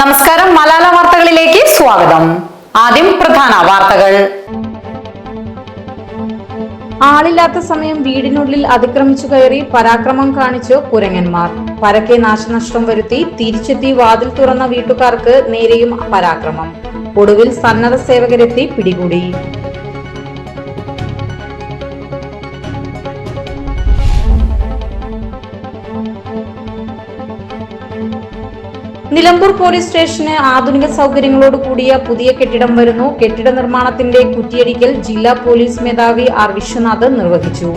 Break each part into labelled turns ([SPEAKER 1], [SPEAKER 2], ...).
[SPEAKER 1] നമസ്കാരം. മലാല വാർത്തകളിലേക്ക് സ്വാഗതം. ആദ്യം പ്രധാന വാർത്തകൾ.
[SPEAKER 2] ആളില്ലാത്ത സമയം വീടിനുള്ളിൽ അതിക്രമിച്ചു കയറി പരാക്രമം കാണിച്ചു കുരങ്ങന്മാർ. പരക്കെ നാശനഷ്ടം വരുത്തി തിരിച്ചെത്തി വാതിൽ തുറന്ന വീട്ടുകാർക്ക് നേരെയും പരാക്രമം. ഒടുവിൽ സന്നദ്ധ സേവകരെത്തി പിടികൂടി. നിലമ്പൂർ പോലീസ് സ്റ്റേഷന് ആധുനിക സൗകര്യങ്ങളോട് കൂടിയ പുതിയ കെട്ടിടം വരുന്നു. കെട്ടിട നിർമ്മാണത്തിന്റെ കുറ്റിയടിക്കൽ ജില്ലാ പോലീസ് മേധാവി ആർ വിശ്വനാഥ് നിർവഹിച്ചു.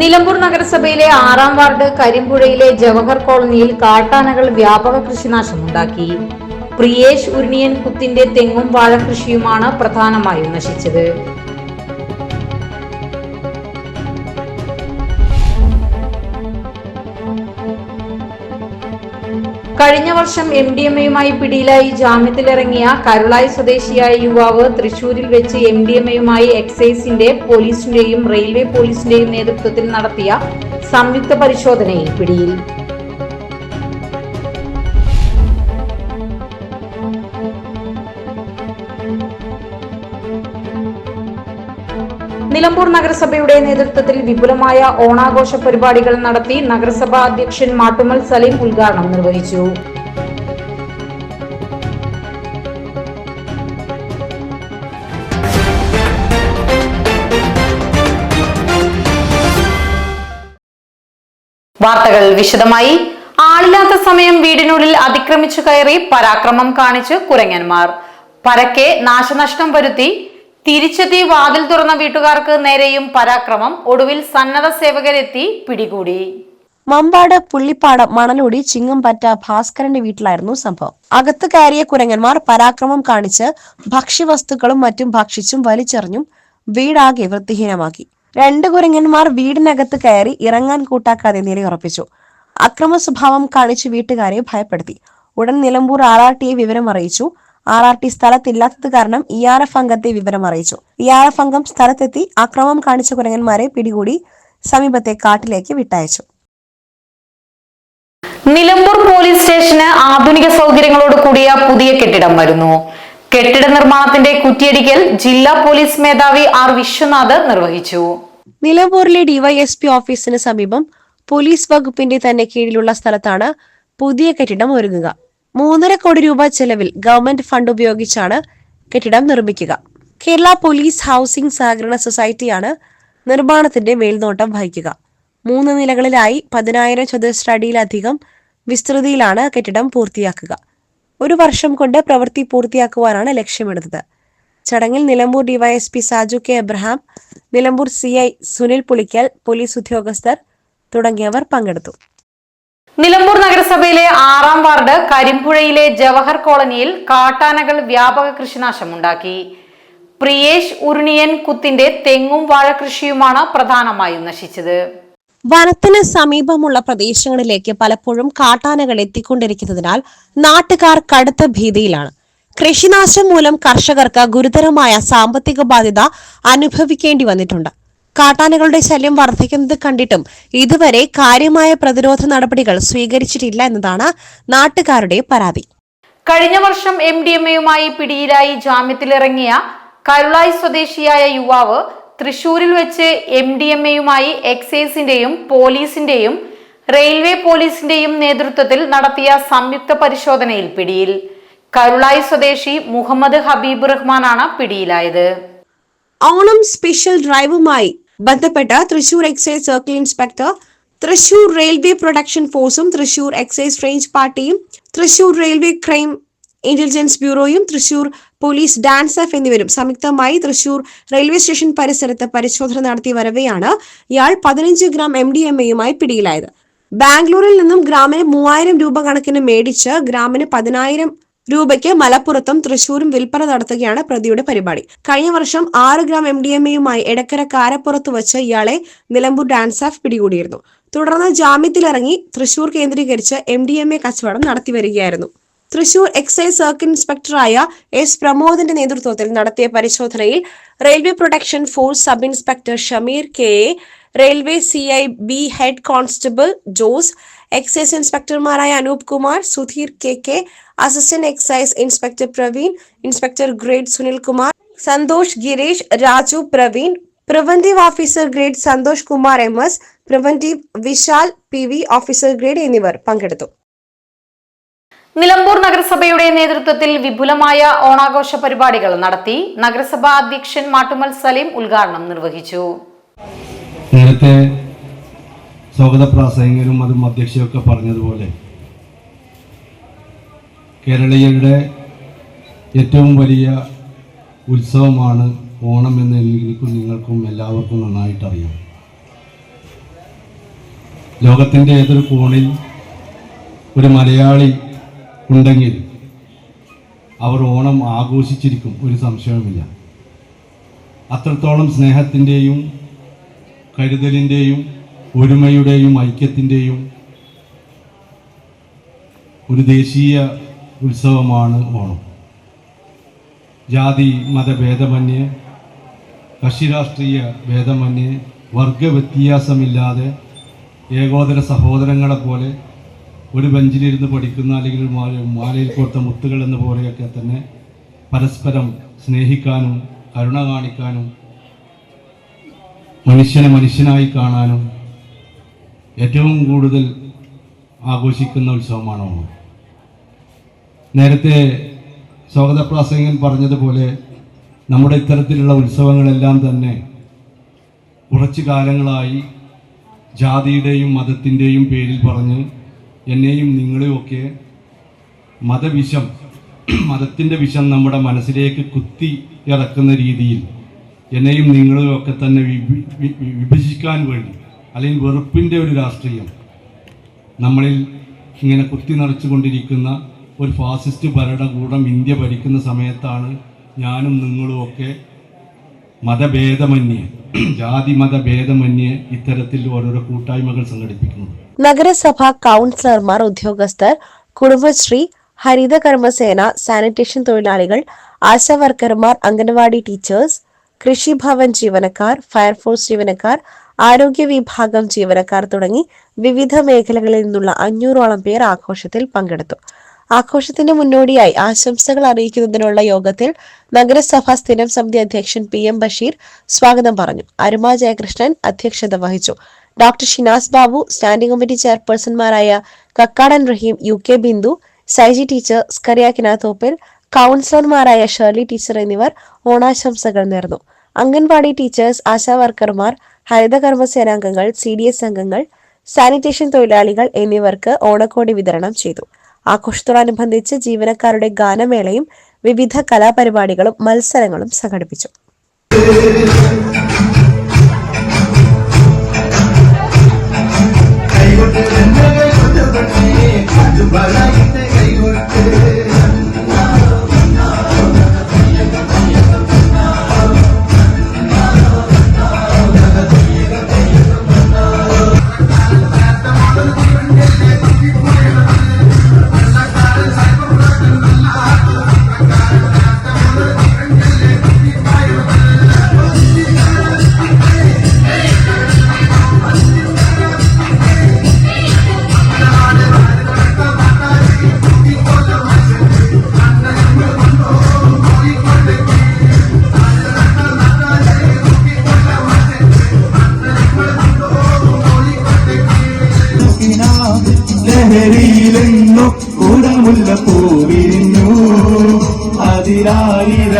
[SPEAKER 2] നിലമ്പൂർ നഗരസഭയിലെ ആറാം വാർഡ് കരിമ്പുഴയിലെ ജവഹർ കോളനിയിൽ കാട്ടാനകൾ വ്യാപക കൃഷിനാശമുണ്ടാക്കി. പ്രിയേഷ് ഉരുണിയൻ കുത്തിന്റെ തെങ്ങും വാഴകൃഷിയുമാണ് പ്രധാനമായും നശിച്ചത്. കഴിഞ്ഞ വർഷം എം ഡി എം എയുമായി പിടിയിലായി ജാമ്യത്തിലിറങ്ങിയ കരുളായി സ്വദേശിയായ യുവാവ് തൃശൂരിൽ വെച്ച് എം ഡി എം എയുമായി എക്സൈസിന്റെ പോലീസിന്റെയും റെയിൽവേ പോലീസിന്റെയും നേതൃത്വത്തിൽ നടത്തിയ സംയുക്ത പരിശോധനയിൽ പിടിയിൽ. നിലമ്പൂർ നഗരസഭയുടെ നേതൃത്വത്തിൽ വിപുലമായ ഓണാഘോഷ പരിപാടികൾ നടത്തി നഗരസഭാ അധ്യക്ഷൻ മാട്ടുമൽ സലീം ഉദ്ഘാടനം നിർവഹിച്ചു.
[SPEAKER 1] വാർത്തകൾ വിശദമായി. ആളില്ലാത്ത സമയം വീടിനുള്ളിൽ അതിക്രമിച്ചു കയറി പരാക്രമം കാണിച്ച് കുരങ്ങന്മാർ. പരക്കെ നാശനഷ്ടം വരുത്തി തിരിച്ചെത്തി വാതിൽ തുറന്ന വീട്ടുകാർക്ക് നേരെയും പരാക്രമം. ഒടുവിൽ സന്നദ്ധ സേവകരെത്തി പിടികൂടി.
[SPEAKER 3] മമ്പാട് പുള്ളിപ്പാട് മണലൂടി ചിങ്ങംപറ്റ ഭാസ്കരന്റെ വീട്ടിലായിരുന്നു സംഭവം. അകത്ത് കയറിയ കുരങ്ങന്മാർ പരാക്രമം കാണിച്ച് ഭക്ഷ്യവസ്തുക്കളും മറ്റും ഭക്ഷിച്ചും വലിച്ചെറിഞ്ഞും വീടാകെ വൃത്തിഹീനമാക്കി. രണ്ട് കുരങ്ങന്മാർ വീടിനകത്ത് കയറി ഇറങ്ങാൻ കൂട്ടാക്കാതെ നിലയുറപ്പിച്ചു അക്രമ സ്വഭാവം കാണിച്ച് വീട്ടുകാരെ ഭയപ്പെടുത്തി. ഉടൻ നിലമ്പൂർ ആർ ആർ ടിയെ വിവരം അറിയിച്ചു ആർ ആർ ടി സ്ഥലത്തില്ലാത്തത് കാരണം ഇ ആർ എഫ് അംഗത്തെ വിവരം അറിയിച്ചു. ഇ ആർ എഫ് അംഗം സ്ഥലത്തെത്തി അക്രമം കാണിച്ച കുരങ്ങന്മാരെ പിടികൂടി സമീപത്തെ കാട്ടിലേക്ക് വിട്ടയച്ചു.
[SPEAKER 1] നിലമ്പൂർ പോലീസ് സ്റ്റേഷന് ആധുനിക സൗകര്യങ്ങളോട് കൂടിയ പുതിയ കെട്ടിടം വരുന്നു. കെട്ടിട നിർമ്മാണത്തിന്റെ കുറ്റിയടിക്കൽ ജില്ലാ പോലീസ് മേധാവി ആർ വിശ്വനാഥ് നിർവഹിച്ചു.
[SPEAKER 3] നിലമ്പൂരിലെ ഡിവൈഎസ്പി ഓഫീസിന് സമീപം പോലീസ് വകുപ്പിന്റെ തന്നെ കീഴിലുള്ള സ്ഥലത്താണ് പുതിയ കെട്ടിടം ഒരുങ്ങുക. മൂന്നര കോടി രൂപ ചെലവിൽ ഗവൺമെന്റ് ഫണ്ട് ഉപയോഗിച്ചാണ് കെട്ടിടം നിർമ്മിക്കുക. കേരള പോലീസ് ഹൗസിംഗ് സഹകരണ സൊസൈറ്റിയാണ് നിർമ്മാണത്തിന്റെ മേൽനോട്ടം വഹിക്കുക. മൂന്ന് നിലകളിലായി പതിനായിരം ചതുരശ്ര അടിയിലധികം വിസ്തൃതിയിലാണ് കെട്ടിടം പൂർത്തിയാക്കുക. ഒരു വർഷം കൊണ്ട് പ്രവൃത്തി പൂർത്തിയാക്കുവാനാണ് ലക്ഷ്യമിടുന്നത്. ചടങ്ങിൽ Nilambur DYSP Saju K Abraham Nilambur C Sunil Pulikkal police ഉദ്യോഗസ്ഥർ തുടങ്ങിയവർ പങ്കെടുത്തു.
[SPEAKER 1] നിലമ്പൂർ നഗരസഭയിലെ ആറാം വാർഡ് കരിമ്പുഴയിലെ ജവഹർ കോളനിയിൽ കാട്ടാനകൾ വ്യാപക കൃഷിനാശമുണ്ടാക്കി പ്രിയേഷ് ഉരുണിയൻ കുത്തിന്റെ തെങ്ങും വാഴകൃഷിയുമാണ് പ്രധാനമായും നശിച്ചത്.
[SPEAKER 3] വനത്തിന് സമീപമുള്ള പ്രദേശങ്ങളിലേക്ക് പലപ്പോഴും കാട്ടാനകൾ എത്തിക്കൊണ്ടിരിക്കുന്നതിനാൽ നാട്ടുകാർ കടുത്ത ഭീതിയിലാണ്. കൃഷിനാശം മൂലം കർഷകർക്ക് ഗുരുതരമായ സാമ്പത്തിക ബാധ്യത അനുഭവിക്കേണ്ടി വന്നിട്ടുണ്ട്. കാട്ടാനകളുടെ ശല്യം വർദ്ധിക്കുന്നത് കണ്ടിട്ടും ഇതുവരെ കാര്യമായ പ്രതിരോധ നടപടികൾ സ്വീകരിച്ചിട്ടില്ല എന്നതാണ് നാട്ടുകാരുടെ പരാതി.
[SPEAKER 1] കഴിഞ്ഞ വർഷം എം ഡി എം എയുമായി പിടിയിലായി ജാമ്യത്തിലിറങ്ങിയ കരുളായി സ്വദേശിയായ യുവാവ് തൃശൂരിൽ വെച്ച് എം ഡി എം എയുമായി എക്സൈസിന്റെയും പോലീസിന്റെയും റെയിൽവേ പോലീസിന്റെയും നേതൃത്വത്തിൽ നടത്തിയ സംയുക്ത പരിശോധനയിൽ പിടിയിൽ. കരുളായി സ്വദേശി മുഹമ്മദ് ഹബീബ് റഹ്മാനാണ് പിടിയിലായത്.
[SPEAKER 3] ഓണം സ്പെഷ്യൽ ഡ്രൈവുമായി ബന്ധപ്പെട്ട Thrissur excise circle inspector Thrissur railway production ഫോഴ്സും തൃശൂർ എക്സൈസ് റേഞ്ച് പാർട്ടിയും തൃശൂർ റെയിൽവേ ക്രൈം ഇന്റലിജൻസ് ബ്യൂറോയും തൃശൂർ പോലീസ് ഡാൻസ് എഫ് എന്നിവരും സംയുക്തമായി തൃശൂർ റെയിൽവേ സ്റ്റേഷൻ പരിസരത്ത് പരിശോധന നടത്തി വരവെയാണ് ഇയാൾ പതിനഞ്ച് ഗ്രാം എം ഡി എം എയുമായി പിടിയിലായത്. ബാംഗ്ലൂരിൽ നിന്നും ഗ്രാമിന് മൂവായിരം രൂപ കണക്കിന് മേടിച്ച് ഗ്രാമിന് പതിനായിരം രൂപയ്ക്ക് മലപ്പുറത്തും തൃശൂരും വിൽപ്പന നടത്തുകയാണ് പ്രതിയുടെ പരിപാടി. കഴിഞ്ഞ വർഷം ആറ് ഗ്രാം എം ഡി എം എയുമായി എടക്കര കാരപ്പുറത്ത് വച്ച് ഇയാളെ നിലമ്പൂർ ഡാൻസ് ആഫ് പിടികൂടിയിരുന്നു. തുടർന്ന് ജാമ്യത്തിലിറങ്ങി തൃശൂർ കേന്ദ്രീകരിച്ച് എം ഡി എം എ കച്ചവടം നടത്തി വരികയായിരുന്നു. തൃശൂർ എക്സൈസ് സർക്കിൾ ഇൻസ്പെക്ടറായ എസ് പ്രമോദിന്റെ നേതൃത്വത്തിൽ നടത്തിയ പരിശോധനയിൽ railway protection force sub inspector Shameer K A railway C I B head constable Jose excise ഇൻസ്പെക്ടർമാരായ Anoop Kumar Sudheer K K assistant excise inspector Praveen inspector grade Sunil Kumar Santhosh Girish Raju Praveen preventive officer grade Santhosh Kumar M S preventive Vishal P V officer grade എന്നിവർ പങ്കെടുത്തു.
[SPEAKER 1] നിലമ്പൂർ നഗരസഭയുടെ നേതൃത്വത്തിൽ വിപുലമായ ഓണാഘോഷ പരിപാടികൾ നടത്തി നഗരസഭാ അധ്യക്ഷൻ മാട്ടുമൽ സലീം ഉദ്ഘാടനം നിർവഹിച്ചു.
[SPEAKER 4] നേരത്തെ സ്വാഗത പ്രാസംഗികരും അതും അധ്യക്ഷയൊക്കെ പറഞ്ഞതുപോലെ കേരളീയരുടെ ഏറ്റവും വലിയ ഉത്സവമാണ് ഓണം എന്ന് എനിക്കും നിങ്ങൾക്കും എല്ലാവർക്കും നന്നായിട്ടറിയാം. ലോകത്തിന്റെ ഏതൊരു കോണിൽ ഒരു മലയാളി ഉണ്ടെങ്കിൽ അവർ ഓണം ആഘോഷിച്ചിരിക്കും ഒരു സംശയവുമില്ല. അത്രത്തോളം സ്നേഹത്തിന്റെയും കരുതലിന്റെയും ഒരുമയുടെയും ഐക്യത്തിന്റെയും ഒരു ദേശീയ ഉത്സവമാണ് ഓണം. ജാതി മതഭേദമന്യേ കക്ഷി രാഷ്ട്രീയ ഭേദമന്യേ വർഗവ്യത്യാസമില്ലാതെ ഏകോദര സഹോദരങ്ങളെ പോലെ ഒരു ബെഞ്ചിലിരുന്ന് പഠിക്കുന്ന അല്ലെങ്കിൽ മാല മാലയിൽ കോർത്ത മുത്തുകൾ എന്ന പോലെയൊക്കെ തന്നെ പരസ്പരം സ്നേഹിക്കാനും കരുണ കാണിക്കാനും മനുഷ്യനെ മനുഷ്യനായി കാണാനും ഏറ്റവും കൂടുതൽ ആഘോഷിക്കുന്ന ഉത്സവമാണ് ഓണം. നേരത്തെ സ്വാഗത പ്രാസംഗൻ പറഞ്ഞതുപോലെ നമ്മുടെ ഇത്തരത്തിലുള്ള ഉത്സവങ്ങളെല്ലാം തന്നെ കുറച്ചു കാലങ്ങളായി ജാതിയുടെയും മതത്തിന്റെയും പേരിൽ പറഞ്ഞ് എന്നെയും നിങ്ങളെയുമൊക്കെ മതവിഷം മതത്തിന്റെ വിഷം നമ്മുടെ മനസ്സിലേക്ക് കുത്തി ഇറക്കുന്ന രീതിയിൽ എന്നെയും നിങ്ങളെയും ഒക്കെ തന്നെ വിഭജിക്കാൻ വേണ്ടി അല്ലെങ്കിൽ വെറുപ്പിന്റെ ഒരു രാഷ്ട്രീയം. നമ്മളിൽ ഇങ്ങനെ കുത്തി നിറച്ചുകൊണ്ടിരിക്കുന്ന ഒരു ഫാസിസ്റ്റ് ഭരണകൂടം ഇന്ത്യ ഭരിക്കുന്ന സമയത്താണ് ഞാനും നിങ്ങളും ഒക്കെ മതഭേദമന്യേ ജാതി മതഭേദമന്യേ ഇത്തരത്തിൽ ഓരോരോ കൂട്ടായ്മകൾ സംഘടിപ്പിക്കുന്നത്.
[SPEAKER 3] നഗരസഭാ കൗൺസിലർമാർ ഉദ്യോഗസ്ഥർ കുടുംബശ്രീ ഹരിത കർമ്മസേന സാനിറ്റേഷൻ തൊഴിലാളികൾ ആശാവർക്കർമാർ അംഗൻവാടി ടീച്ചേഴ്സ് കൃഷിഭവൻ ജീവനക്കാർ ഫയർഫോഴ്സ് ജീവനക്കാർ ആരോഗ്യ വിഭാഗം ജീവനക്കാർ തുടങ്ങി വിവിധ മേഖലകളിൽ നിന്നുള്ള അഞ്ഞൂറോളം പേർ ആഘോഷത്തിൽ പങ്കെടുത്തു. ആഘോഷത്തിന് മുന്നോടിയായി ആശംസകൾ അറിയിക്കുന്നതിനുള്ള യോഗത്തിൽ നഗരസഭാ സ്ഥിരം സമിതി അധ്യക്ഷൻ പി എം ബഷീർ സ്വാഗതം പറഞ്ഞു. അരുമ ജയകൃഷ്ണൻ അധ്യക്ഷത വഹിച്ചു. Doctor Shinas Babu standing committee ചെയർപേഴ്സൺമാരായ Kakkadan Rahim U K Bindu Saiji teacher Skaria Kinathoppil കൗൺസിലർമാരായ ഷേർലി ടീച്ചർ എന്നിവർ ഓണാശംസകൾ നേർന്നു. അംഗൻവാടി ടീച്ചേഴ്സ് ആശാ വർക്കർമാർ ഹരിത കർമ്മസേനാംഗങ്ങൾ സി ഡി എസ് അംഗങ്ങൾ സാനിറ്റേഷൻ തൊഴിലാളികൾ എന്നിവർക്ക് ഓണക്കോടി വിതരണം ചെയ്തു. ആഘോഷത്തോടനുബന്ധിച്ച് ജീവനക്കാരുടെ ഗാനമേളയും വിവിധ കലാപരിപാടികളും മത്സരങ്ങളും സംഘടിപ്പിച്ചു.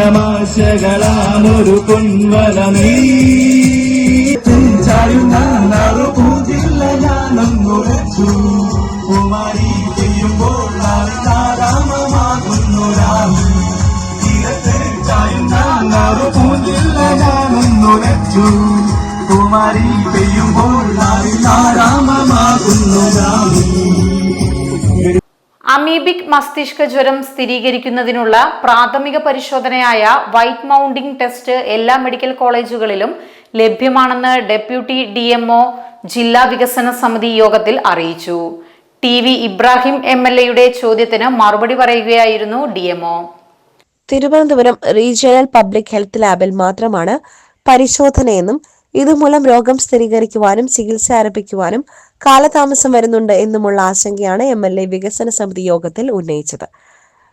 [SPEAKER 5] അതിരായിരമാശകളാമൊരു പൊൻവല നീ പൂജില്ല ഞാനൊന്നുറച്ചു കുമാരി ചെയ്യുമ്പോൾ താരാമമാകുന്നു രാമി പൂജില്ല ഞാനൊന്നുറച്ചു കുമാരി പെയ്യുമ്പോൾ താരാമമാകുന്നു രാമി
[SPEAKER 1] അമീബിക് മസ്തിഷ്ക ജ്വരം സ്ഥിരീകരിക്കുന്നതിനുള്ള പ്രാഥമിക പരിശോധനയായ വൈറ്റ് മൗണ്ടിംഗ് ടെസ്റ്റ് എല്ലാ മെഡിക്കൽ കോളേജുകളിലും ലഭ്യമാണെന്ന് ഡെപ്യൂട്ടി ഡി ജില്ലാ വികസന സമിതി യോഗത്തിൽ അറിയിച്ചു. T V Ibrahim M L എയുടെ ചോദ്യത്തിന് മറുപടി പറയുകയായിരുന്നു D
[SPEAKER 3] Thiruvananthapuram regional public health ലാബിൽ മാത്രമാണ് പരിശോധനയെന്നും ഇതുമൂലം രോഗം സ്ഥിരീകരിക്കുവാനും ചികിത്സ ആരംഭിക്കുവാനും കാലതാമസം വരുന്നുണ്ട് എന്നുമുള്ള ആശങ്കയാണ് എം എൽ എ വികസന സമിതി യോഗത്തിൽ ഉന്നയിച്ചത്.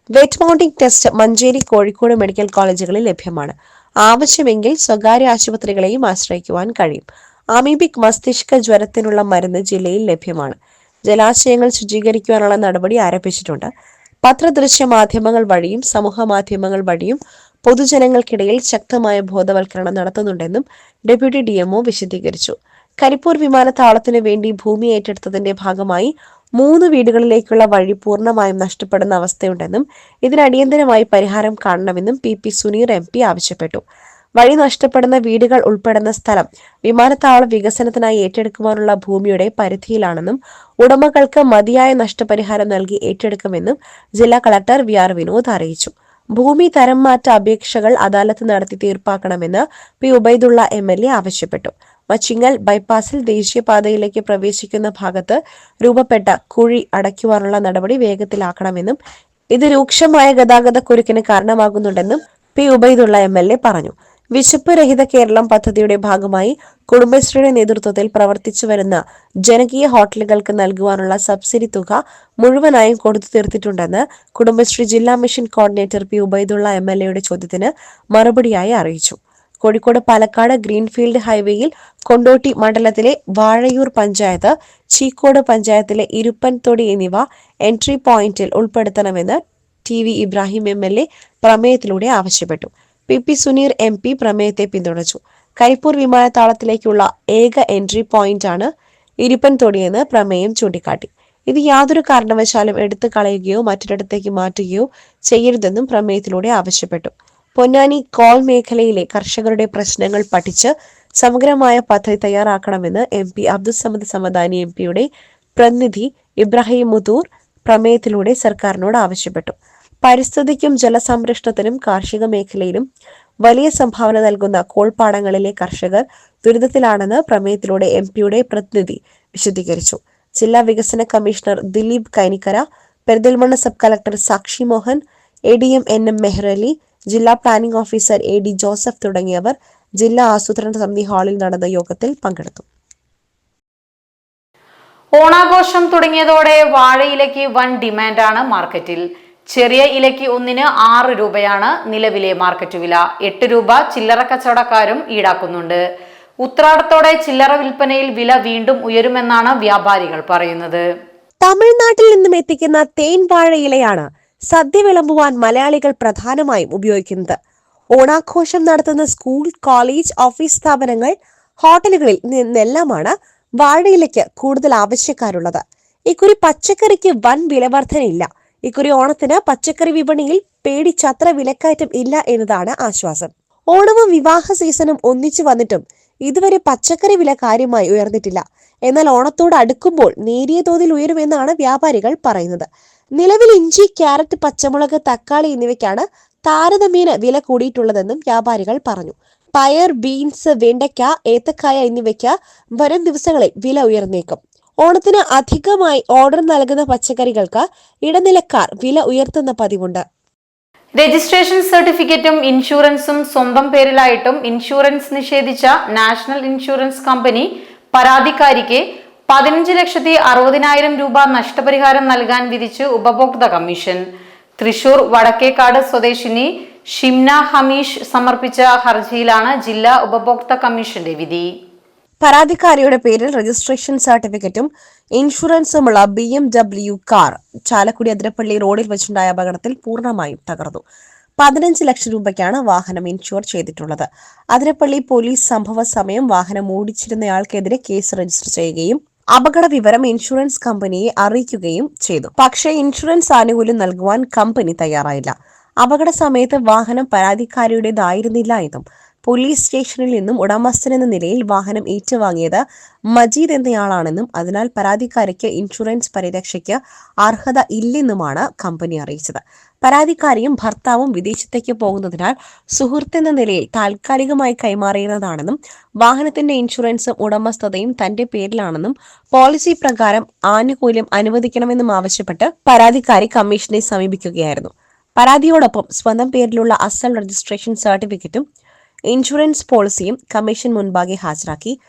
[SPEAKER 3] Wet mounting test Manjeri Kozhikode medical കോളേജുകളിൽ ലഭ്യമാണ്. ആവശ്യമെങ്കിൽ സ്വകാര്യ ആശുപത്രികളെയും ആശ്രയിക്കുവാൻ കഴിയും. അമീബിക് മസ്തിഷ്ക ജ്വരത്തിനുള്ള മരുന്ന് ജില്ലയിൽ ലഭ്യമാണ്. ജലാശയങ്ങൾ ശുചീകരിക്കുവാനുള്ള നടപടി ആരംഭിച്ചിട്ടുണ്ട്. പത്രദൃശ്യ മാധ്യമങ്ങൾ വഴിയും സമൂഹ മാധ്യമങ്ങൾ വഴിയും പൊതുജനങ്ങൾക്കിടയിൽ ശക്തമായ ബോധവൽക്കരണം നടത്തുന്നുണ്ടെന്നും ഡെപ്യൂട്ടി ഡി വിശദീകരിച്ചു. കരിപ്പൂർ വിമാനത്താവളത്തിനു വേണ്ടി ഭൂമി ഏറ്റെടുത്തതിന്റെ ഭാഗമായി മൂന്ന് വീടുകളിലേക്കുള്ള വഴി പൂർണമായും നഷ്ടപ്പെടുന്ന അവസ്ഥയുണ്ടെന്നും ഇതിന് അടിയന്തരമായി പരിഹാരം കാണണമെന്നും P P Suneer M P ആവശ്യപ്പെട്ടു. വഴി നഷ്ടപ്പെടുന്ന വീടുകൾ ഉൾപ്പെടുന്ന സ്ഥലം വിമാനത്താവള വികസനത്തിനായി ഏറ്റെടുക്കുവാനുള്ള ഭൂമിയുടെ പരിധിയിലാണെന്നും ഉടമകൾക്ക് മതിയായ നഷ്ടപരിഹാരം നൽകി ഏറ്റെടുക്കുമെന്നും ജില്ലാ കളക്ടർ വി ആർ വിനോദ് അറിയിച്ചു. ഭൂമി തരം മാറ്റ അപേക്ഷകൾ അദാലത്ത് നടത്തി തീർപ്പാക്കണമെന്ന് P Ubaidulla M L A ആവശ്യപ്പെട്ടു. മച്ചിങ്ങൽ ബൈപ്പാസിൽ ദേശീയപാതയിലേക്ക് പ്രവേശിക്കുന്ന ഭാഗത്ത് രൂപപ്പെട്ട കുഴി അടയ്ക്കുവാനുള്ള നടപടി വേഗത്തിലാക്കണമെന്നും ഇത് രൂക്ഷമായ ഗതാഗത കുരുക്കിന് കാരണമാകുന്നുണ്ടെന്നും P Ubaidulla M L A പറഞ്ഞു. വിശപ്പ് രഹിത കേരളം പദ്ധതിയുടെ ഭാഗമായി കുടുംബശ്രീയുടെ നേതൃത്വത്തിൽ പ്രവർത്തിച്ചു വരുന്ന ജനകീയ ഹോട്ടലുകൾക്ക് നൽകുവാനുള്ള സബ്സിഡി തുക മുഴുവനായും കൊടുത്തു തീർത്തിട്ടുണ്ടെന്ന് കുടുംബശ്രീ ജില്ലാ mission coordinator P Ubaidulla M L എയുടെ ചോദ്യത്തിന് മറുപടിയായി അറിയിച്ചു. കോഴിക്കോട് പാലക്കാട് ഗ്രീൻഫീൽഡ് ഹൈവേയിൽ കൊണ്ടോട്ടി മണ്ഡലത്തിലെ വാഴയൂർ പഞ്ചായത്ത് ചീക്കോട് പഞ്ചായത്തിലെ ഇരുപ്പൻതൊടി എന്നിവ എൻട്രി പോയിന്റിൽ ഉൾപ്പെടുത്തണമെന്ന് T V Ibrahim M L A പ്രമേയത്തിലൂടെ ആവശ്യപ്പെട്ടു. P P Suneer M P പ്രമേയത്തെ പിന്തുണച്ചു. കരിപ്പൂർ വിമാനത്താവളത്തിലേക്കുള്ള ഏക എൻട്രി പോയിന്റാണ് ഇരുപ്പൻതൊടിയെന്ന് പ്രമേയം ചൂണ്ടിക്കാട്ടി. ഇത് യാതൊരു കാരണവശാലും എടുത്തു കളയുകയോ മറ്റൊരിടത്തേക്ക് മാറ്റുകയോ ചെയ്യരുതെന്നും പ്രമേയത്തിലൂടെ ആവശ്യപ്പെട്ടു. പൊന്നാനി കോൾ മേഖലയിലെ കർഷകരുടെ പ്രശ്നങ്ങൾ പഠിച്ച് സമഗ്രമായ പദ്ധതി തയ്യാറാക്കണമെന്ന് M P Abdussamad Samadani M പിയുടെ പ്രതിനിധി ഇബ്രാഹിം മുതൂർ പ്രമേയത്തിലൂടെ സർക്കാരിനോട് ആവശ്യപ്പെട്ടു. പരിസ്ഥിതിക്കും ജലസംരക്ഷണത്തിനും കാർഷിക മേഖലയിലും വലിയ സംഭാവന നൽകുന്ന കോൾപ്പാടങ്ങളിലെ കർഷകർ ദുരിതത്തിലാണെന്ന് പ്രമേയത്തിലൂടെ എം പിയുടെ പ്രതിനിധി വിശദീകരിച്ചു. ജില്ലാ വികസന commissioner Dileep Kainikkara Perinthalmanna sub collector Sakshi Mohan A D M N M Mehrali ജില്ലാ planning officer A D Joseph തുടങ്ങിയവർ ജില്ലാ ആസൂത്രണ സമിതി ഹാളിൽ നടന്ന യോഗത്തിൽ പങ്കെടുത്തു.
[SPEAKER 1] ഓണാഘോഷം തുടങ്ങിയതോടെ വാഴയിലയ്ക്ക് വൻ ഡിമാൻഡാണ് മാർക്കറ്റിൽ. ചെറിയ ഇലയ്ക്ക് ഒന്നിന് ആറ് രൂപയാണ് നിലവിലെ മാർക്കറ്റ് വില. എട്ട് രൂപ ചില്ലറ കച്ചവടക്കാരും ഈടാക്കുന്നുണ്ട്. ഉത്രാടത്തോടെ ചില്ലറ വിൽപ്പനയിൽ വില വീണ്ടും ഉയരുമെന്നാണ് വ്യാപാരികൾ പറയുന്നത്.
[SPEAKER 3] തമിഴ്നാട്ടിൽ നിന്നും എത്തിക്കുന്ന തേൻ വാഴയിലയാണ് സദ്യ വിളമ്പുവാൻ മലയാളികൾ പ്രധാനമായും ഉപയോഗിക്കുന്നത്. ഓണാഘോഷം നടത്തുന്ന സ്കൂൾ കോളേജ് ഓഫീസ് സ്ഥാപനങ്ങൾ ഹോട്ടലുകളിൽ നിന്നെല്ലാമാണ് വാഴയിലയ്ക്ക് കൂടുതൽ ആവശ്യക്കാരുള്ളത്. ഇക്കുറി പച്ചക്കറിക്ക് വൻ വിലവർധനയില്ല ഇക്കുറി ഓണത്തിന് പച്ചക്കറി വിപണിയിൽ പേടിച്ചത്ര വിലക്കയറ്റം ഇല്ല എന്നതാണ് ആശ്വാസം. ഓണവും വിവാഹ സീസണും ഒന്നിച്ചു വന്നിട്ടും ഇതുവരെ പച്ചക്കറി വില കാര്യമായി ഉയർന്നിട്ടില്ല. എന്നാൽ ഓണത്തോട് അടുക്കുമ്പോൾ നേരിയ തോതിൽ ഉയരുമെന്നാണ് വ്യാപാരികൾ പറയുന്നത്. നിലവിൽ ഇഞ്ചി ക്യാരറ്റ് പച്ചമുളക് തക്കാളി എന്നിവയ്ക്കാണ് താരതമ്യേന വില കൂടിയിട്ടുള്ളതെന്നും വ്യാപാരികൾ പറഞ്ഞു. പയർ ബീൻസ് വെണ്ടയ്ക്ക ഏത്തക്കായ എന്നിവയ്ക്ക് വരും ദിവസങ്ങളിൽ വില ഉയർന്നേക്കും. ഓണത്തിന് അധികമായി ഓർഡർ നൽകുന്ന പച്ചക്കറികൾക്ക് ഇടനിലക്കാർ വില ഉയർത്തുന്ന പതിവുണ്ട്.
[SPEAKER 1] രജിസ്ട്രേഷൻ സർട്ടിഫിക്കറ്റും ഇൻഷുറൻസും സ്വന്തം പേരിലായിട്ടും ഇൻഷുറൻസ് നിഷേധിച്ച നാഷണൽ ഇൻഷുറൻസ് കമ്പനി പരാതിക്കാരിക്ക് പതിനഞ്ച് ലക്ഷത്തി അറുപതിനായിരം രൂപ നഷ്ടപരിഹാരം നൽകാൻ വിധിച്ചു ഉപഭോക്തൃ കമ്മീഷൻ. തൃശൂർ വടക്കേക്കാട് സ്വദേശിനി ഷിംന ഹമീഷ് സമർപ്പിച്ച ഹർജിയിലാണ് ജില്ലാ ഉപഭോക്തൃ കമ്മീഷന്റെ വിധി.
[SPEAKER 3] പരാതിക്കാരിയുടെ പേരിൽ രജിസ്ട്രേഷൻ സർട്ടിഫിക്കറ്റും ഇൻഷുറൻസുമുള്ള B M W car Chalakudy Athirappilly റോഡിൽ വെച്ചുണ്ടായ അപകടത്തിൽ പൂർണമായും തകർന്നു. പതിനഞ്ച് ലക്ഷം രൂപയ്ക്കാണ് വാഹനം ഇൻഷുർ ചെയ്തിട്ടുള്ളത്. അതിരപ്പള്ളി പോലീസ് സംഭവ സമയം വാഹനം ഓടിച്ചിരുന്നയാൾക്കെതിരെ കേസ് രജിസ്റ്റർ ചെയ്യുകയും അപകട വിവരം ഇൻഷുറൻസ് കമ്പനിയെ അറിയിക്കുകയും ചെയ്തു. പക്ഷേ ഇൻഷുറൻസ് ആനുകൂല്യം നൽകുവാൻ കമ്പനി തയ്യാറായില്ല. അപകട സമയത്ത് വാഹനം പരാതിക്കാരിയുടേതായിരുന്നില്ല എന്നും പോലീസ് സ്റ്റേഷനിൽ നിന്നും ഉടമസ്ഥൻ എന്ന നിലയിൽ വാഹനം ഏറ്റുവാങ്ങിയത് മജീദ് എന്നയാളാണെന്നും അതിനാൽ പരാതിക്കാരിക്ക് ഇൻഷുറൻസ് പരിരക്ഷയ്ക്ക് അർഹത ഇല്ലെന്നുമാണ് കമ്പനി അറിയിച്ചത്. പരാതിക്കാരിയും ഭർത്താവും വിദേശത്തേക്ക് പോകുന്നതിനാൽ സുഹൃത്തെന്ന നിലയിൽ താൽക്കാലികമായി കൈമാറിയതാണെന്നും വാഹനത്തിന്റെ ഇൻഷുറൻസും ഉടമസ്ഥതയും തന്റെ പേരിലാണെന്നും പോളിസി പ്രകാരം ആനുകൂല്യം അനുവദിക്കണമെന്നും ആവശ്യപ്പെട്ട് പരാതിക്കാരി കമ്മീഷനെ സമീപിക്കുകയായിരുന്നു. പരാതിയോടൊപ്പം സ്വന്തം പേരിലുള്ള അസൽ രജിസ്ട്രേഷൻ സർട്ടിഫിക്കറ്റും ഇൻഷുറൻസ് പോളിസിയും കമ്മീഷൻ മുൻപാകെ ഹാജരാക്കി.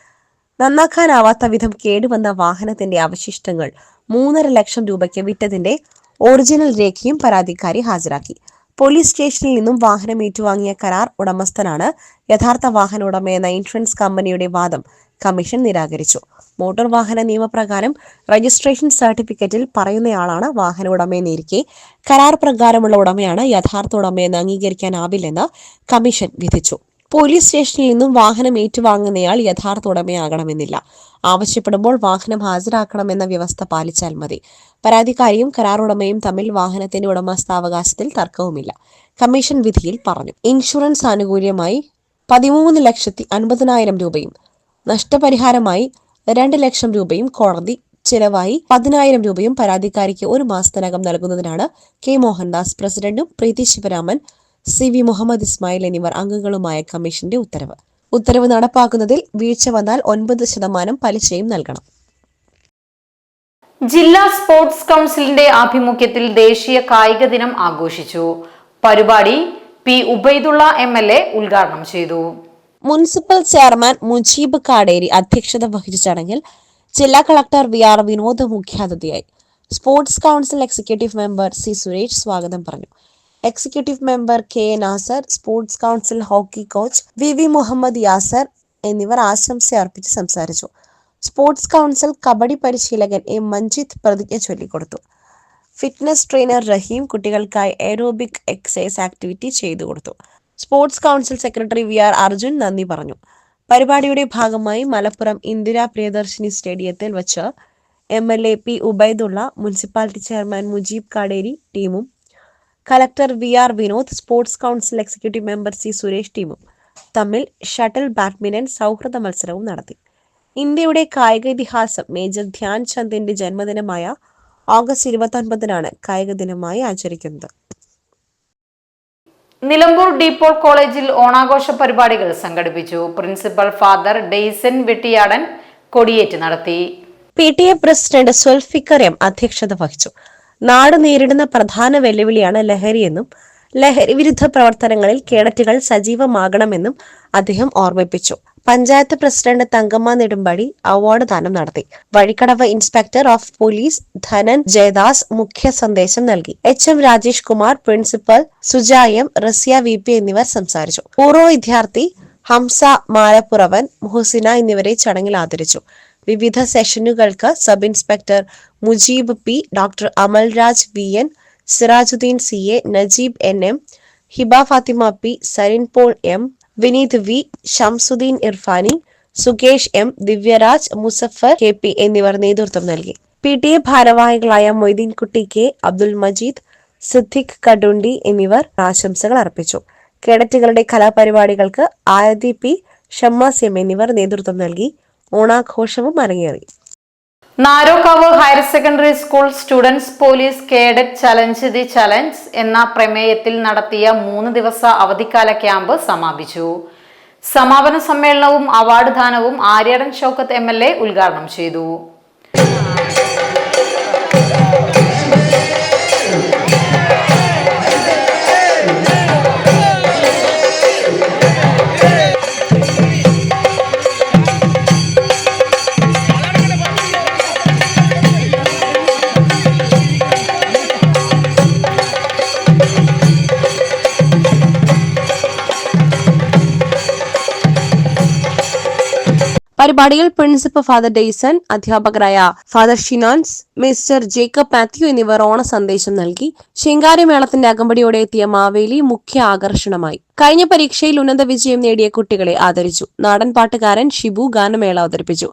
[SPEAKER 3] നന്നാക്കാനാവാത്ത വിധം കേടുവന്ന വാഹനത്തിന്റെ അവശിഷ്ടങ്ങൾ മൂന്നര ലക്ഷം രൂപയ്ക്ക് വിറ്റതിന്റെ ഒറിജിനൽ രേഖയും പരാതിക്കാരി ഹാജരാക്കി. പോലീസ് സ്റ്റേഷനിൽ നിന്നും വാഹനം ഏറ്റുവാങ്ങിയ കരാർ ഉടമസ്ഥനാണ് യഥാർത്ഥ വാഹന ഉടമയെന്ന ഇൻഷുറൻസ് കമ്പനിയുടെ വാദം കമ്മീഷൻ നിരാകരിച്ചു. മോട്ടോർ വാഹന നിയമപ്രകാരം രജിസ്ട്രേഷൻ സർട്ടിഫിക്കറ്റിൽ പറയുന്നയാളാണ് വാഹന ഉടമയെന്നിരിക്കെ കരാർ പ്രകാരമുള്ള ഉടമയാണ് യഥാർത്ഥ ഉടമയെന്ന് അംഗീകരിക്കാനാവില്ലെന്ന് കമ്മീഷൻ വിധിച്ചു. പോലീസ് സ്റ്റേഷനിൽ നിന്നും വാഹനം ഏറ്റുവാങ്ങുന്നയാൾ യഥാർത്ഥ ഉടമയാകണമെന്നില്ല ആവശ്യപ്പെടുമ്പോൾ വാഹനം ഹാജരാക്കണമെന്ന വ്യവസ്ഥ പാലിച്ചാൽ മതി. പരാതിക്കാരിയും കരാർ ഉടമയും തമ്മിൽ വാഹനത്തിന്റെ ഉടമസ്ഥാവകാശത്തിൽ തർക്കവുമില്ല. കമ്മീഷൻ വിധിയിൽ പറഞ്ഞു. ഇൻഷുറൻസ് ആനുകൂല്യമായി പതിമൂന്ന് ലക്ഷത്തി അൻപതിനായിരം രൂപയും നഷ്ടപരിഹാരമായി രണ്ട് ലക്ഷം രൂപയും കോടതി ചിലവായി പതിനായിരം രൂപയും പരാതിക്കാരിക്ക് ഒരു മാസത്തിനകം നൽകുന്നതിനാണ് കെ മോഹൻദാസ് പ്രസിഡന്റും പ്രീതി ശിവരാമൻ സി വി മുഹമ്മദ് ഇസ്മായിൽ എന്നിവർ അംഗങ്ങളുമായ കമ്മീഷന്റെ ഉത്തരവ്. ഉത്തരവ് നടപ്പാക്കുന്നതിൽ വീഴ്ച വന്നാൽ ഒൻപത് ശതമാനം പലിശയും നൽകണം.
[SPEAKER 1] ജില്ലാ സ്പോർട്സ് കൗൺസിലിന്റെ ആഭിമുഖ്യത്തിൽ ദേശീയ കായിക ദിനം ആഘോഷിച്ചു. പരിപാടി P Ubaidulla M L A ഉദ്ഘാടനം ചെയ്തു.
[SPEAKER 3] മുനിസിപ്പൽ ചെയർമാൻ മുജീബ് കാടേരി അധ്യക്ഷത വഹിച്ച ചടങ്ങിൽ ജില്ലാ കളക്ടർ വി ആർ വിനോദ് മുഖ്യാതിഥിയായി. Sports council executive member C Suresh സ്വാഗതം പറഞ്ഞു. Executive member K Nasar sports council hockey coach V V Muhammad Yasar എന്നിവർ ആശംസ അർപ്പിച്ച് സംസാരിച്ചു. സ്പോർട്സ് കൗൺസിൽ കബഡി പരിശീലകൻ എം. മഞ്ജിത്ത് പ്രതിജ്ഞ ചൊല്ലിക്കൊടുത്തു. ഫിറ്റ്നസ് ട്രെയിനർ റഹീം കുട്ടികൾക്കായി എയറോബിക് എക്സസൈസ് ആക്ടിവിറ്റി ചെയ്തു കൊടുത്തു sports council secretary V R Arjun നന്ദി പറഞ്ഞു. പരിപാടിയുടെ ഭാഗമായി മലപ്പുറം ഇന്ദിരാ പ്രിയദർശിനി സ്റ്റേഡിയത്തിൽ വച്ച് M. L. A. P. Ubaidulla municipality chairman Mujeeb Kaderi ടീമും collector V R Vinod sports council executive member C Suresh ടീമും തമ്മിൽ ഷട്ടിൽ ബാഡ്മിന്റൺ സൗഹൃദ മത്സരവും നടത്തി. ഇന്ത്യയുടെ കായിക ഇതിഹാസം മേജർ ധ്യാൻ ചന്ദിന്റെ ജന്മദിനമായ ഓഗസ്റ്റ് ഇരുപത്തി ഒൻപതിനാണ് കായിക ദിനമായി ആചരിക്കുന്നത്.
[SPEAKER 1] നിലമ്പൂർ ഡീപ്പോൾ കോളേജിൽ ഓണാഘോഷ പരിപാടികൾ സംഘടിപ്പിച്ചു. പ്രിൻസിപ്പൽ ഫാദർ ഡെയ്സൻ വെട്ടിയാടൻ കൊടിയേറ്റ് നടത്തി.
[SPEAKER 3] P T A president Sulfikar M അധ്യക്ഷത വഹിച്ചു. നാട് നേരിടുന്ന പ്രധാന വെല്ലുവിളിയാണ് ലഹരിയെന്നും ലഹരി വിരുദ്ധ പ്രവർത്തനങ്ങളിൽ കേഡറ്റുകൾ സജീവമാകണമെന്നും അദ്ദേഹം ഓർമ്മിപ്പിച്ചു. പഞ്ചായത്ത് പ്രസിഡന്റ് തങ്കമ്മ നെടുമ്പടി അവാർഡ് ദാനം നടത്തി. Vazhikkadavu inspector of police Dhanan Jayadas മുഖ്യ സന്ദേശം നൽകി. H M Rajesh Kumar principal സുജായം Raziya V P എന്നിവർ സംസാരിച്ചു. പൂർവ വിദ്യാർത്ഥി ഹംസ മാലപ്പുറവൻ മുഹസിന എന്നിവരെ ചടങ്ങിൽ ആദരിച്ചു. വിവിധ സെഷനുകൾക്ക് sub inspector Mujeeb P doctor Amalraj V N Sirajuddin C A Najeeb N M Hiba Fathima P Sarin Paul M Vineeth V Shamsuddin Irfani Sukesh M Divyaraj Muzaffar K P എന്നിവർ നേതൃത്വം നൽകി. പി ടി എ ഭാരവാഹികളായ Moideenkutty K Abdul Majeed Siddique Kadundi എന്നിവർ ആശംസകൾ അർപ്പിച്ചു. കേഡറ്റുകളുടെ കലാപരിപാടികൾക്ക് ആയതി പി ഷമ്മാസ് എം എന്നിവർ നേതൃത്വം നൽകി. ഓണാഘോഷവും അരങ്ങേറി.
[SPEAKER 1] Narokkavu higher secondary school students police cadet challenge the challenge എന്ന പ്രമേയത്തിൽ നടത്തിയ മൂന്ന് ദിവസ അവധിക്കാല ക്യാമ്പ് സമാപിച്ചു. സമാപന സമ്മേളനവും അവാർഡ് ദാനവും ആര്യാടൻ ഷൗക്കത്ത് എം ഉദ്ഘാടനം ചെയ്തു.
[SPEAKER 3] പരിപാടിയിൽ പ്രിൻസിപ്പൽ ഫാദർ ഡെയ്സൺ അധ്യാപകരായ ഫാദർ ഷിനാൻസ് മിസ്റ്റർ ജേക്കബ് മാത്യു എന്നിവർ ഓണ സന്ദേശം നൽകി. ശിങ്കാരിമേളത്തിന്റെ അകമ്പടിയോടെ എത്തിയ മാവേലി മുഖ്യ ആകർഷണമായി. കഴിഞ്ഞ പരീക്ഷയിൽ ഉന്നത വിജയം നേടിയ കുട്ടികളെ ആദരിച്ചു. നാടൻ പാട്ടുകാരൻ ഷിബു ഗാനമേള അവതരിപ്പിച്ചു.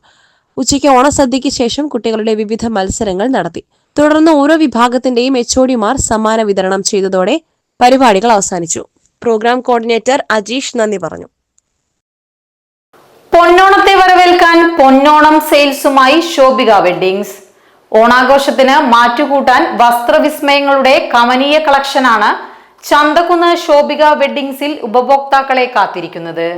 [SPEAKER 3] ഉച്ചയ്ക്ക് ഓണസദ്യയ്ക്ക് ശേഷം കുട്ടികളുടെ വിവിധ മത്സരങ്ങൾ നടത്തി. തുടർന്ന് ഓരോ വിഭാഗത്തിന്റെയും എച്ച്ഒഡിമാർ സമ്മാന വിതരണം ചെയ്തതോടെ പരിപാടികൾ അവസാനിച്ചു. പ്രോഗ്രാം കോർഡിനേറ്റർ അജീഷ് നന്ദി പറഞ്ഞു.
[SPEAKER 1] പൊന്നോണം സെയിൽസുമായി ശോഭിക വെഡ്ഡിങ്സ് ഓണാഘോഷത്തിന് മാറ്റുകൂട്ടാൻ വസ്ത്രവിസ്മയങ്ങളുടെ കമനീയ കളക്ഷനാണ് ചന്തക്കുന്ന് ശോഭിക വെഡ്ഡിങ്സിൽ ഉപഭോക്താക്കളെ കാത്തിരിക്കുന്നത്.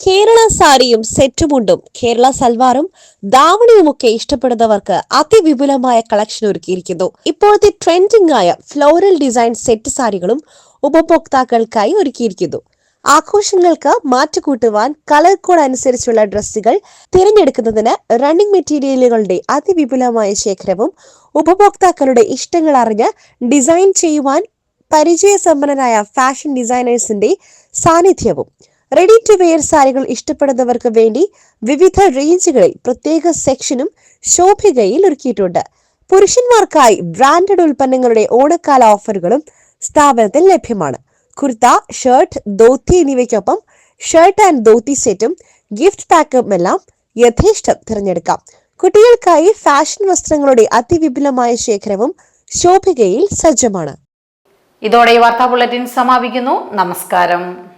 [SPEAKER 3] കേരള സാരിയും സെറ്റുമുണ്ടും കേരള സൽവാറും ധാവണിയുമൊക്കെ ഇഷ്ടപ്പെടുന്നവർക്ക് അതിവിപുലമായ കളക്ഷൻ ഒരുക്കിയിരിക്കുന്നു. ഇപ്പോഴത്തെ ട്രെൻഡിംഗ് ആയ ഫ്ലോറൽ ഡിസൈൻ സെറ്റ് സാരികളും ഉപഭോക്താക്കൾക്കായി ഒരുക്കിയിരിക്കുന്നു. ആഘോഷങ്ങൾക്ക് മാറ്റുകൂട്ടുവാൻ കളർ കോഡ് അനുസരിച്ചുള്ള ഡ്രസ്സുകൾ തിരഞ്ഞെടുക്കുന്നതിന് റണ്ണിംഗ് മെറ്റീരിയലുകളുടെ അതിവിപുലമായ ശേഖരവും ഉപഭോക്താക്കളുടെ ഇഷ്ടങ്ങൾ അറിഞ്ഞ് ഡിസൈൻ ചെയ്യുവാൻ പരിചയസമ്പന്നരായ ഫാഷൻ ഡിസൈനേഴ്സിന്റെ സാന്നിധ്യവും. റെഡി ടു വെയർ സാരികൾ ഇഷ്ടപ്പെടുന്നവർക്ക് വേണ്ടി വിവിധ റേഞ്ചുകളിൽ പ്രത്യേക സെക്ഷനും ശോഭികയിൽ ഒരുക്കിയിട്ടുണ്ട്. പുരുഷന്മാർക്കായി ബ്രാൻഡഡ് ഉൽപ്പന്നങ്ങളുടെ ഓണക്കാല ഓഫറുകളും സ്ഥാപനത്തിൽ ലഭ്യമാണ്. കുർത്ത ഷർട്ട് ധോത്തി എന്നിവയ്ക്കൊപ്പം ഷർട്ട് ആൻഡ് ധോത്തി സെറ്റും ഗിഫ്റ്റ് പാക്കും എല്ലാം യഥേഷ്ടം തിരഞ്ഞെടുക്കാം. കുട്ടികൾക്കായി ഫാഷൻ വസ്ത്രങ്ങളുടെ അതിവിപുലമായ ശേഖരവും ശോഭികയിൽ സജ്ജമാണ്.
[SPEAKER 1] ഇതോടെ ഈ വാർത്താ ബുള്ളറ്റിൻ സമാപിക്കുന്നു. നമസ്കാരം.